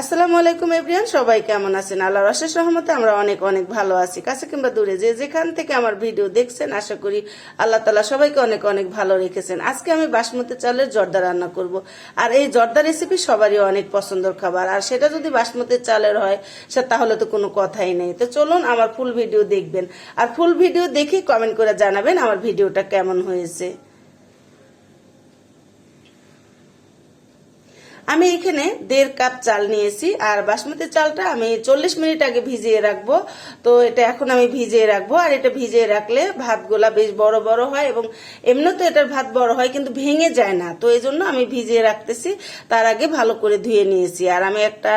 আসসালামু আলাইকুম এভরিয়ান সবাই কেমন আছেন? আল্লাহর অশেষ রহমতে আমরা অনেক অনেক ভালো আছি। কাছে কিংবা দূরে যে যেখান থেকে আমার ভিডিও দেখছেন, আশা করি আল্লাহ তালা সবাইকে অনেক অনেক ভালো রেখেছেন। আজকে আমি বাসমতি চালের জর্দা রান্না করব। আর এই জর্দা রেসিপি সবারই অনেক পছন্দের খাবার। আর সেটা যদি বাসমতি চালের হয়, সে তাহলে তো কোনো কথাই নেই। তো চলুন আমার ফুল ভিডিও দেখবেন। আর ফুল ভিডিও দেখে কমেন্ট করে জানাবেন আমার ভিডিওটা কেমন হয়েছে। আমি এখানে দেড় কাপ চাল নিয়েছি, আর বাসমতি চালটা আমি চল্লিশ মিনিট আগে ভিজিয়ে রাখব। তো এটা এখন আমি ভিজিয়ে রাখব, আর এটা ভিজিয়ে রাখলে ভাতগুলা বেশ বড় বড় হয় এবং এমনি তো এটার ভাত বড় হয়, কিন্তু ভেঙে যায় না। তো এই জন্য আমি ভিজিয়ে রাখতেছি, তার আগে ভালো করে ধুয়ে নিয়েছি। আর আমি একটা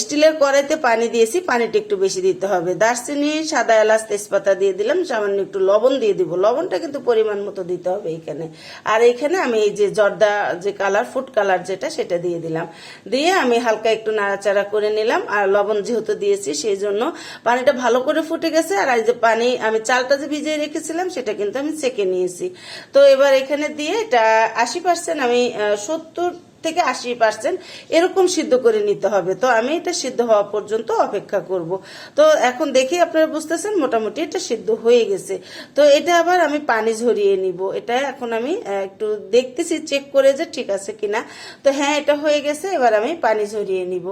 স্টিলের কড়াইতে পানি দিয়েছি, পানিটা একটু বেশি দিতে হবে। দারচিনি, সাদা এলাচ, তেজপাতা দিয়ে দিলাম, সামান্য একটু লবণ দিয়ে দিব। লবণটা কিন্তু পরিমাণ মতো দিতে হবে এখানে। আর এখানে আমি এই যে জর্দা যে কালার ফুড কালার যেটা, সেটা দিয়ে দিলাম। দিয়ে আমি হালকা একটু নাড়াচাড়া করে নিলাম আর লবণ যেহেতু দিয়েছি সেই জন্য পানিটা ভালো করে ফুটে গেছে আর এই যে পানি আমি চালটা যে ভিজিয়ে রেখেছিলাম সেটা কিন্তু আমি সেকে নিয়েছি। তো এবার এখানে দিয়ে এটা আশি পার্সেন্ট আমি সত্তর থেকে আশি পার্সেন্ট এরকম সিদ্ধ করে নিতে হবে। তো আমি এটা সিদ্ধ হওয়া পর্যন্ত অপেক্ষা করব। তো এখন দেখি আপনারা বুঝতেছেন মোটামুটি এটা সিদ্ধ হয়ে গেছে। তো এটা আবার আমি পানি ঝরিয়ে নিব। এটা এখন আমি একটু দেখতেছি চেক করে যে ঠিক আছে কিনা। তো হ্যাঁ এটা হয়ে গেছে, এবার আমি পানি ঝরিয়ে নিব।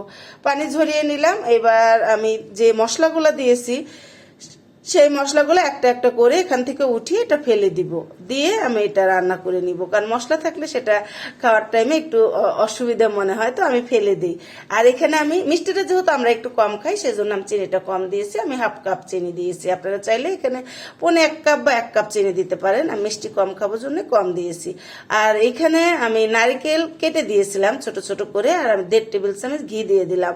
পানি ঝরিয়ে নিলাম, এবার আমি যে মশলাগুলো দিয়েছি সেই মশলাগুলো একটা একটা করে এখান থেকে উঠিয়ে এটা ফেলে দিব। দিয়ে আমি এটা রান্না করে নিব। কারণ মশলা থাকলে সেটা খাওয়ার টাইমে একটু অসুবিধা মনে হয় তো আমি ফেলে দিই। আর এখানে আমি, মিষ্টিটা যেহেতু আমরা একটু কম খাই, সেজন্য আমি চিনিটা কম দিয়েছি। আমি হাফ কাপ চিনি দিয়েছি। আপনারা চাইলে এখানে পনে এক কাপ বা এক কাপ চিনি দিতে পারেন। আমি মিষ্টি কম খাব জন্য কম দিয়েছি। আর এখানে আমি নারিকেল কেটে দিয়েছিলাম ছোট ছোট করে। আর আমি দেড় টেবিল চামচ ঘি দিয়ে দিলাম।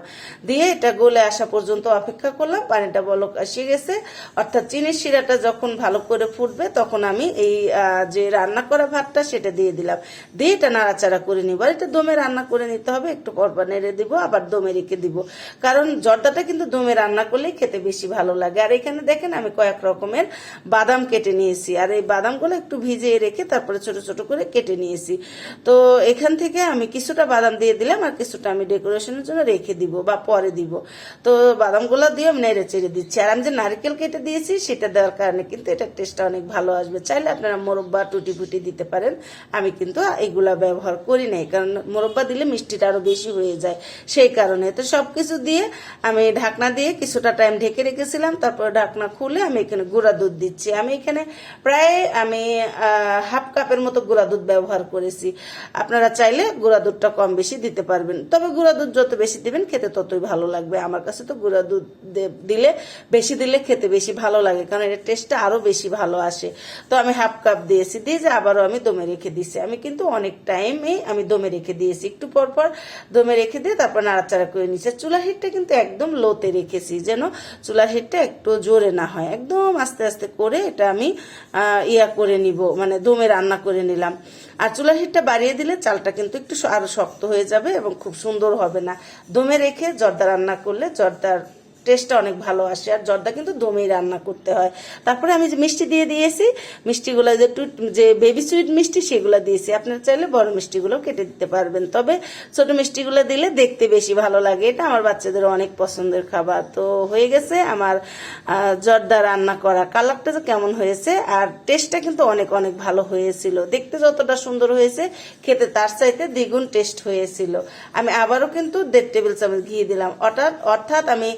দিয়ে এটা গলে আসা পর্যন্ত অপেক্ষা করলাম। পানিটা বলক আসিয়ে গেছে। অর্থাৎ চিনির শিরাটা যখন ভালো করে ফুটবে, তখন আমি এই যে রান্না করা ভাতটা সেটা দিয়ে দিলাম। দিয়ে এটা নাড়াচাড়া করে নিব। আর এটা দমে রান্না করে নিতে হবে, একটু পরপর নেড়ে দিব, আবার দমে রেখে দিব। কারণ জর্দাটা কিন্তু দমে রান্না করলে খেতে বেশি ভালো লাগে। আর এখানে দেখেন আমি কয়েক রকমের বাদাম কেটে নিয়েছি। আর এই বাদামগুলো একটু ভিজিয়ে রেখে তারপরে ছোট ছোট করে কেটে নিয়েছি। তো এখান থেকে আমি কিছুটা বাদাম দিয়ে দিলাম, আর কিছুটা আমি ডেকোরেশনের জন্য রেখে দিব বা পরে দিব। তো বাদামগুলো দিয়ে আমি নেড়ে চেড়ে দিচ্ছি। আর আমি যে নারকেল কেটে দিয়েছি, সেটা দেওয়ার কারণে কিন্তু এটার টেস্টটা অনেক ভালো আসবে। চাইলে আপনারা মোরব্বা টুটি ফুটি দিতে পারেন। আমি কিন্তু এগুলা ব্যবহার করি নাই, কারণ মোরব্বা দিলে মিষ্টিটা আরও বেশি হয়ে যায়। সেই কারণে তো সবকিছু দিয়ে আমি ঢাকনা দিয়ে কিছুটা টাইম ঢেকে রেখেছিলাম, তারপর ঢাকনা খুলে আমি এখানে গুঁড়া দুধ দিচ্ছি। আমি এখানে প্রায় আমি হাফ কাপের মতো গুঁড়া দুধ ব্যবহার করেছি। আপনারা চাইলে গুঁড়া দুধটা কম বেশি দিতে পারবেন। তবে গুঁড়া দুধ যত বেশি দিবেন, খেতে ততই ভালো লাগবে। আমার কাছে তো গুঁড়া দুধ দিলে, বেশি দিলে খেতে বেশি ভালো লাগে, কারণ এর টেস্টটা আরও বেশি ভালো আসে। তো আমি হাফ কাপ দিয়েছি, দিয়ে যে আবারও আমি দমে রেখে দিয়েছি। আমি কিন্তু অনেক টাইমে আমি দমে রেখে দিয়েছি। একটু পর পর দমে রেখে দিয়ে তারপর নাড়াচাড়া করে নিয়েছি। চুলার হিটটা কিন্তু একদম লোতে রেখেছি, যেন চুলার হিটটা একটু জোরে না হয়। একদম আস্তে আস্তে করে এটা আমি ইয়া করে নিব মানে দমে রান্না করে নিলাম। আর চুলার হিটটা বাড়িয়ে দিলে চালটা কিন্তু একটু স- আরও শক্ত হয়ে যাবে এবং খুব সুন্দর হবে না। দমে রেখে জর্দা রান্না করলে জর্দার টেস্টটা অনেক ভালো আসে, আর জর্দা কিন্তু দমেই রান্না করতে হয়। তারপরে আমি যে মিষ্টি দিয়ে দিয়েছি, মিষ্টিগুলো যে একটু, যে বেবি সুইট মিষ্টি সেগুলো দিয়েছি। আপনারা চাইলে বড় মিষ্টিগুলো কেটে দিতে পারবেন। তবে ছোট মিষ্টিগুলো দিলে দেখতে বেশি ভালো লাগে। এটা আমার বাচ্চাদের অনেক পছন্দের খাবার। তো হয়ে গেছে আমার জর্দা রান্না করা। কালারটা যে কেমন হয়েছে, আর টেস্টটা কিন্তু অনেক অনেক ভালো হয়েছিল। দেখতে যতটা সুন্দর হয়েছে, খেতে তার চাইতে দ্বিগুণ টেস্ট হয়েছিল। আমি আবারও কিন্তু দেড় টেবিল চামচ ঘি দিলাম। অর্থাৎ অর্থাৎ আমি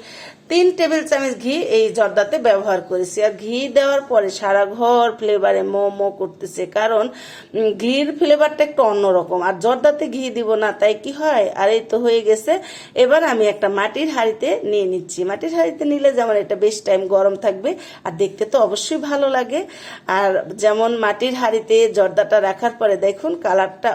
তিন টেবিল চামচ ঘি এই জর্দাতে ব্যবহার করেছি। আর ঘি দেওয়ার পরে সারা ঘর ফ্লেভারে মো মো করতেছে। কারণ ঘির ফ্লেভারটা একটু অন্যরকম। আর জর্দাতে ঘি দিব না, তাই কি হয়? আর এই তো হয়ে গেছে। এবার আমি একটা মাটির হাঁড়িতে নিয়ে নিচ্ছি। মাটির হাঁড়িতে নিলে যেমন এটা বেশ টাইম গরম থাকবে, আর দেখতে তো অবশ্যই ভালো লাগে। আর যেমন মাটির হাঁড়িতে জর্দাটা রাখার পরে দেখুন কালারটা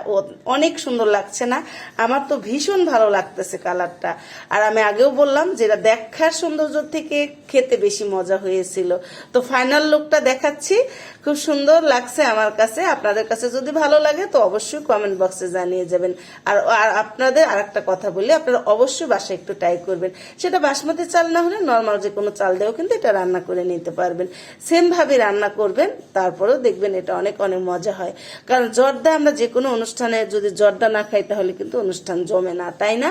অনেক সুন্দর লাগছে না। আমার তো ভীষণ ভালো লাগতেছে কালারটা আর আমি আগেও বললাম যেটা দেখার সৌন্দর্য থেকে খেতে বেশি মজা হয়েছিল। তো ফাইনাল লুকটা দেখাচ্ছি। খুব সুন্দর লাগছে আমার কাছে। আপনাদের কাছে যদি ভালো লাগে তো অবশ্যই কমেন্ট বক্সে জানিয়ে যাবেন। আর আপনাদের আর একটা কথা বলি, আপনারা অবশ্যই বাসায় একটু ট্রাই করবেন। সেটা বাসমতি চাল না হলে নর্মাল যে কোনো চাল দিয়েও কিন্তু এটা রান্না করে নিতে পারবেন। সেম ভাবে রান্না করবেন, তারপরেও দেখবেন এটা অনেক অনেক মজা হয়। কারণ জর্দা আমরা যে কোনো অনুষ্ঠানে যদি জর্দা না খাই তাহলে কিন্তু অনুষ্ঠান জমে না, তাই না?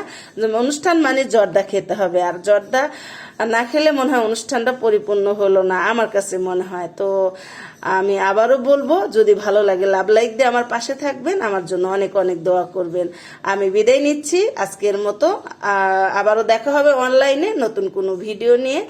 অনুষ্ঠান মানে জর্দা খেতে হবে। আর জর্দা না খেলে মনে হয় অনুষ্ঠানটা পরিপূর্ণ হলো না, আমার কাছে মনে হয়। তো আমি আবারও বলব, যদি ভালো লাগে লাভ লাইক দিয়ে আমার পাশে থাকবেন, আমার জন্য অনেক অনেক দোয়া করবেন। আমি বিদায় নিচ্ছি আজকের মতো আবারও দেখা হবে অনলাইনে নতুন কোনো ভিডিও নিয়ে।